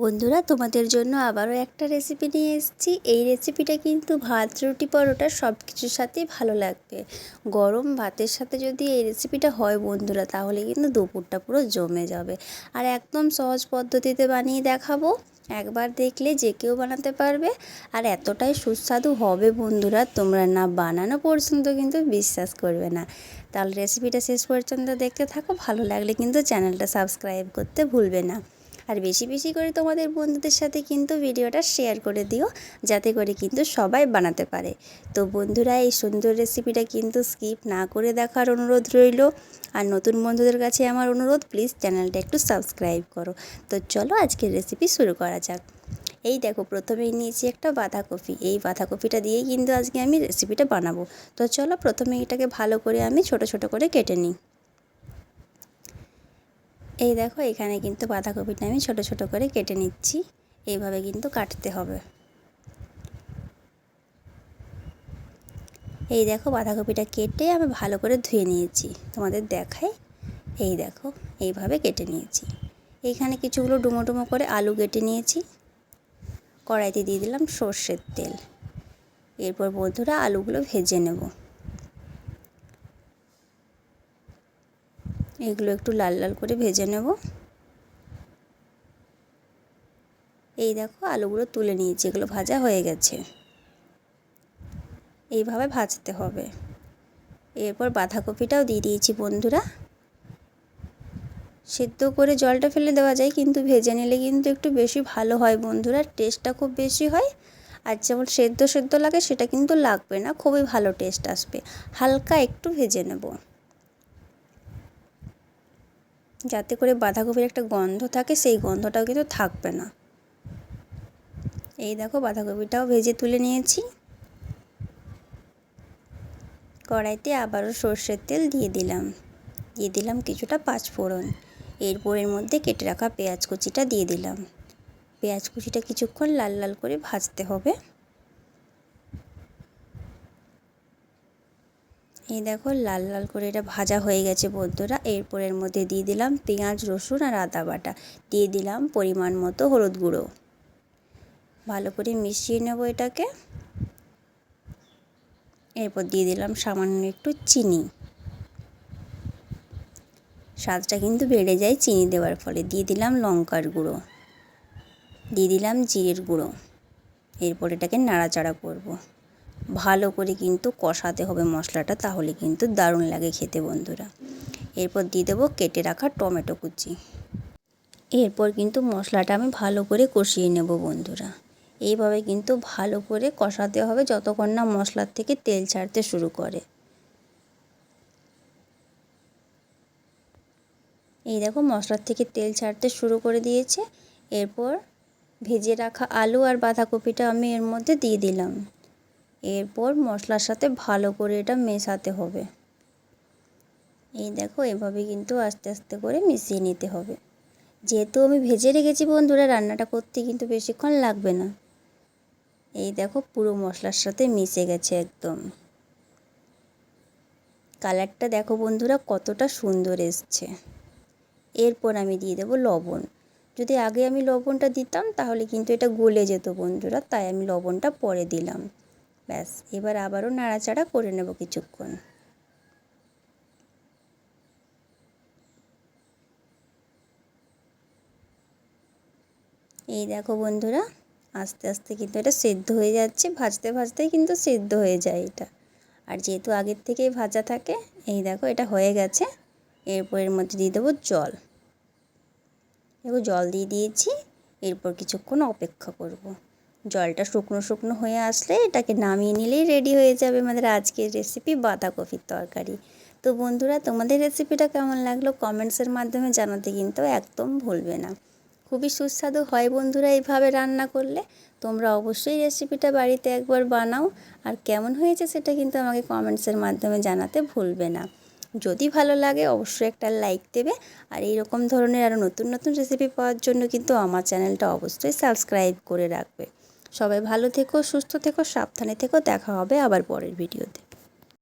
বন্ধুরা, তোমাদের জন্য আবারও একটা রেসিপি নিয়ে এসেছি। এই রেসিপিটা কিন্তু ভাত, রুটি, পরোটা সব কিছুর সাথেই ভালো লাগবে। গরম ভাতের সাথে যদি এই রেসিপিটা হয় বন্ধুরা, তাহলে কিন্তু দুপুরটা পুরো জমে যাবে। আর একদম সহজ পদ্ধতিতে বানিয়ে দেখাবো। একবার দেখলে যে কেউ বানাতে পারবে। আর এতটাই সুস্বাদু হবে বন্ধুরা, তোমরা না বানানো পর্যন্ত কিন্তু বিশ্বাস করবে না। তাহলে রেসিপিটা শেষ পর্যন্ত দেখতে থাকো। ভালো লাগলে কিন্তু চ্যানেলটা সাবস্ক্রাইব করতে ভুলবে না। আর বেশি বেশি করে তোমাদের বন্ধুদের সাথে কিন্তু ভিডিওটা শেয়ার করে দিও, যাতে করে কিন্তু সবাই বানাতে পারে। তো বন্ধুরা, এই সুন্দর রেসিপিটা কিন্তু স্কিপ না করে দেখার অনুরোধ রইল। আর নতুন বন্ধুদের কাছে আমার অনুরোধ প্লিজ চ্যানেলটা একটু সাবস্ক্রাইব করো। তো চলো আজকের রেসিপি শুরু করা যাক। এই দেখো প্রথমেই নিয়েছি একটা বাঁধাকপি। এই বাঁধাকপিটা দিয়েই কিন্তু আজকে আমি রেসিপিটা বানাবো। তো চলো প্রথমে এটাকে ভালো করে আমি ছোট ছোট করে কেটে নিই। এই দেখো, এখানে কিন্তু বাঁধাকপিটা আমি ছোট ছোট করে কেটে নিচ্ছি। এইভাবে কিন্তু কাটতে হবে। এই দেখো, বাঁধাকপিটা কেটে আমি ভালো করে ধুয়ে নিয়েছি। তোমাদের দেখাই। এই দেখো, এইভাবে কেটে নিয়েছি। এইখানে কিছুগুলো ডুমো ডুমো করে আলু কেটে নিয়েছি। কড়াইতে দিয়ে দিলাম সর্ষের তেল। এরপর বন্ধুরা আলুগুলো ভেজে নেব। এগুলো একটু লাল লাল করে ভেজে নেব। এই দেখো আলুগুলো তুলে নিয়েছি, এগুলো ভাজা হয়ে গেছে। এইভাবে ভাজতে হবে। এরপর বাঁধাকপিটাও দিয়ে দিয়েছি বন্ধুরা। সেদ্ধ করে জলটা ফেলে দেওয়া যায়, কিন্তু ভেজে নিলে কিন্তু একটু বেশি ভালো হয় বন্ধুরা টেস্টটা খুব বেশি হয়। আর যেমন সেদ্ধ সেদ্ধ লাগে, সেটা কিন্তু লাগবে না, খুবই ভালো টেস্ট আসবে। হালকা একটু ভেজে নেব। যাতে করে বাঁধাকপির একটা গন্ধ থাকে, সেই গন্ধটাও কিন্তু থাকবে না। এই দেখো বাঁধাকপিটাও ভেজে তুলে নিয়েছি। কড়াইতে আবারও সর্ষের তেল দিয়ে দিলাম। দিয়ে দিলাম কিছুটা পাঁচফোড়ন এরপর এর মধ্যে কেটে রাখা পেঁয়াজ কুচিটা দিয়ে দিলাম। পেঁয়াজ কুচিটা কিছুক্ষণ লাল লাল করে ভাজতে হবে। এই দেখো লাল লাল করে এটা ভাজা হয়ে গেছে বন্ধুরা। এরপর এর মধ্যে দিয়ে দিলাম পেঁয়াজ, রসুন আর আদা বাটা। দিয়ে দিলাম পরিমাণ মতো হলুদ গুঁড়ো। ভালো করে মিশিয়ে নেব এটাকে। এরপর দিয়ে দিলাম সামান্য একটু চিনি। স্বাদটা কিন্তু বেড়ে যায় চিনি দেওয়ার ফলে। দিয়ে দিলাম লঙ্কার গুঁড়ো। দিয়ে দিলাম জিরের গুঁড়ো। এরপর এটাকে নাড়াচাড়া করব। ভালো করে কিন্তু কষাতে হবে মশলাটা, তাহলে কিন্তু দারুণ লাগে খেতে বন্ধুরা। এরপর দিয়ে দেবো কেটে রাখা টমেটো কুচি। এরপর কিন্তু মশলাটা আমি ভালো করে কষিয়ে নেব বন্ধুরা। এইভাবে কিন্তু ভালো করে কষাতে হবে যতক্ষণ না মশলার থেকে তেল ছাড়তে শুরু করে। এই দেখো মশলার থেকে তেল ছাড়তে শুরু করে দিয়েছে। এরপর ভেজে রাখা আলু আর বাঁধাকপিটা আমি এর মধ্যে দিয়ে দিলাম। এরপর মশলার সাথে ভালো করে এটা মেশাতে হবে। এই দেখো, এভাবে কিন্তু আস্তে আস্তে করে মিশিয়ে নিতে হবে। যেহেতু আমি ভেজে রেখেছি বন্ধুরা, রান্নাটা করতে কিন্তু বেশিক্ষণ লাগবে না। এই দেখো, পুরো মশলার সাথে মিশে গেছে একদম। কালারটা দেখো বন্ধুরা, কতটা সুন্দর এসছে। এরপর আমি দিয়ে দেবো লবণ। যদি আগে আমি লবণটা দিতাম, তাহলে কিন্তু এটা গলে যেত বন্ধুরা, তাই আমি লবণটা পরে দিলাম। ব্যাস, এবার আবারও নাড়াচাড়া করে নেব কিছুক্ষণ। এই দেখো বন্ধুরা, আস্তে আস্তে কিন্তু এটা সেদ্ধ হয়ে যাচ্ছে, ভাজতে ভাজতেই কিন্তু সেদ্ধ হয়ে যায় এটা। আর যেহেতু আগের থেকেই ভাজা থাকে, এই দেখো এটা হয়ে গেছে, এরপর এর মধ্যে দিয়ে দেবো জল। দেখো জল দিয়ে দিয়েছি, এরপর কিছুক্ষণ অপেক্ষা করব। জলটা শুকনো শুকনো হয়ে আসলে এটাকে নামিয়ে নিলেই রেডি হয়ে যাবে আমাদের আজকের রেসিপি বাঁধাকপির তরকারি। তো বন্ধুরা, তোমাদের রেসিপিটা কেমন লাগল কমেন্টসের মাধ্যমে জানাতে কিন্তু একদম ভুলবে না। খুবই সুস্বাদু হয় বন্ধুরা এইভাবে রান্না করলে। তোমরা অবশ্যই রেসিপিটা বাড়িতে একবার বানাও। আর কেমন হয়েছে সেটা কিন্তু আমাকে কমেন্টসের মাধ্যমে জানাতে ভুলবে না। যদি ভালো লাগে অবশ্যই একটা লাইক দেবে। আর এই রকম ধরনের আরও নতুন নতুন রেসিপি পাওয়ার জন্য কিন্তু আমার চ্যানেলটা অবশ্যই সাবস্ক্রাইব করে রাখবে। সবাই ভালো থেকো সুস্থ থেকো সাবধানে থেকো। দেখা হবে আবার পরের ভিডিওতে।